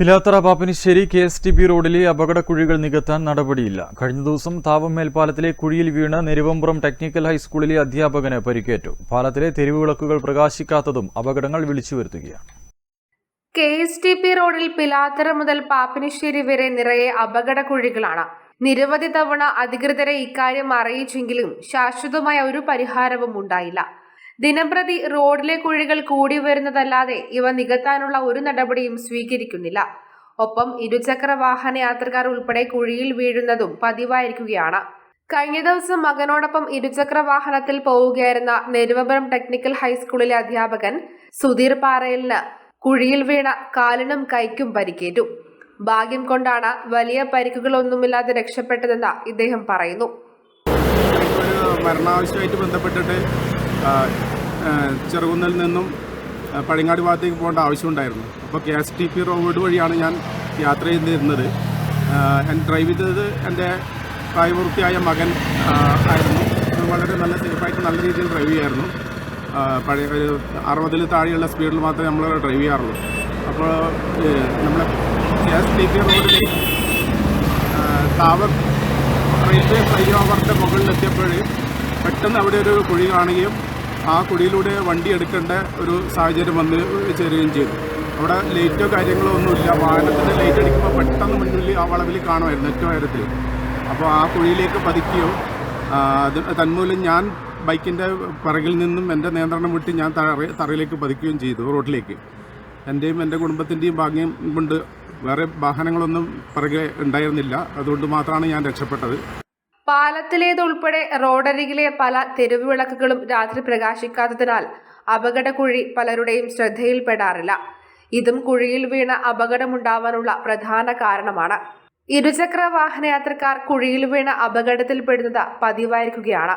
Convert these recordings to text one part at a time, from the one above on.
Pilathara Pappinisseri K S T B റോഡിലെ അപകടക്കുഴികൾ നികത്താൻ നടപടിയില്ല. കഴിഞ്ഞ ദിവസം താവം മേൽപ്പാലത്തിലെ കുഴിയിൽ വീണ് നെരുവമ്പുറം ടെക്നിക്കൽ ഹൈസ്കൂളിലെ അധ്യാപകന് പരിക്കേറ്റു. പാലത്തിലെ തെരുവുവിളക്കുകൾ പ്രകാശിക്കാത്തതും അപകടങ്ങൾ വിളിച്ചു വരുത്തുകയാണ് കെ എസ് ടി പി റോഡിൽ പിലാത്തറ മുതൽ പാപ്പിനിശ്ശേരി വരെ നിറയെ അപകട കുഴികളാണ് നിരവധി തവണ അധികൃതരെ ഇക്കാര്യം അറിയിച്ചെങ്കിലും ശാശ്വതമായ ഒരു പരിഹാരവും ഉണ്ടായില്ല. ദിനംപ്രതി റോഡിലെ കുഴികൾ കൂടി വരുന്നതല്ലാതെ ഇവ നികത്താനുള്ള ഒരു നടപടിയും സ്വീകരിക്കുന്നില്ല. ഒപ്പം ഇരുചക്ര വാഹന യാത്രക്കാർ ഉൾപ്പെടെ കുഴിയിൽ വീഴുന്നതും പതിവായിരിക്കുകയാണ്. കഴിഞ്ഞ ദിവസം മകനോടൊപ്പം ഇരുചക്ര വാഹനത്തിൽ പോവുകയായിരുന്ന നെരുവപുരം ടെക്നിക്കൽ ഹൈസ്കൂളിലെ അധ്യാപകൻ സുധീർ പാറയലിന് കുഴിയിൽ വീണ കാലിനും കൈക്കും പരിക്കേറ്റു. ഭാഗ്യം കൊണ്ടാണ് വലിയ പരിക്കുകളൊന്നുമില്ലാതെ രക്ഷപ്പെട്ടതെന്ന് ഇദ്ദേഹം പറയുന്നു. ബന്ധപ്പെട്ടിട്ട് ചെറുകുന്നിൽ നിന്നും പഴങ്ങാടി ഭാഗത്തേക്ക് പോകേണ്ട ആവശ്യമുണ്ടായിരുന്നു. അപ്പോൾ K S T P road വഴിയാണ് ഞാൻ യാത്ര ചെയ്തിരുന്നത്. ഡ്രൈവ് ചെയ്തത് എന്റെ പ്രായപൂർത്തിയായ മകൻ ആയിരുന്നു. വളരെ നല്ല സേഫായിട്ട് നല്ല രീതിയിൽ ഡ്രൈവ് ചെയ്യായിരുന്നു. പഴയ ഒരു അറുപതിൽ താഴെയുള്ള സ്പീഡിൽ മാത്രമേ നമ്മൾ ഡ്രൈവ് ചെയ്യാറുള്ളൂ. അപ്പോൾ നമ്മൾ കെ എസ് ടി പി റോഡിൽ താവർ റെയിൽവേ ഫ്ലൈ ഓവറിന്റെ മുകളിലെത്തിയപ്പോൾ പെട്ടെന്ന് അവിടെ ഒരു കുഴി കാണുകയും ആ കുഴിയിലൂടെ വണ്ടി എടുക്കേണ്ട ഒരു സാഹചര്യം വന്ന് ചേരുകയും ചെയ്തു. അവിടെ ലൈറ്റോ കാര്യങ്ങളോ ഒന്നുമില്ല. വാഹനത്തിന്റെ ലൈറ്റ് അടിക്കുമ്പോൾ പെട്ടെന്ന് മുന്നിൽ ആ വളവിൽ കാണുമായിരുന്നു ഏറ്റവും ഉയരത്തിൽ. അപ്പോൾ ആ കുഴിയിലേക്ക് പതിക്കുകയോ അത് തന്മൂലം ഞാൻ ബൈക്കിന്റെ പിറകിൽ നിന്നും എന്റെ നിയന്ത്രണം വിട്ട് ഞാൻ തറ തറയിലേക്ക് പതിക്കുകയും ചെയ്തു റോഡിലേക്ക്. എന്റെയും എന്റെ കുടുംബത്തിന്റെയും ഭാഗ്യം കൊണ്ട് വേറെ വാഹനങ്ങളൊന്നും പിറകെ ഉണ്ടായിരുന്നില്ല. അതുകൊണ്ട് മാത്രമാണ് ഞാൻ രക്ഷപ്പെട്ടത്. പാലത്തിലേതുൾപ്പെടെ റോഡരികിലെ പല തെരുവുവിളക്കുകളും രാത്രി പ്രകാശിക്കാത്തതിനാൽ അപകടക്കുഴി പലരുടെയും ശ്രദ്ധയിൽപ്പെടാറില്ല. ഇതും കുഴിയിൽ വീണ അപകടമുണ്ടാവാനുള്ള പ്രധാന കാരണമാണ്. ഇരുചക്ര വാഹനയാത്രക്കാർ കുഴിയിൽ വീണ അപകടത്തിൽപ്പെടുന്നത് പതിവായിരിക്കുകയാണ്.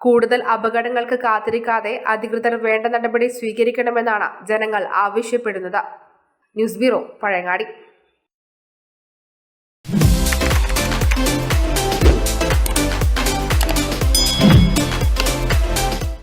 കൂടുതൽ അപകടങ്ങൾക്ക് കാത്തിരിക്കാതെ അധികൃതർ വേണ്ട നടപടി സ്വീകരിക്കണമെന്നാണ് ജനങ്ങൾ ആവശ്യപ്പെടുന്നത്. News bureau Pazhayangadi.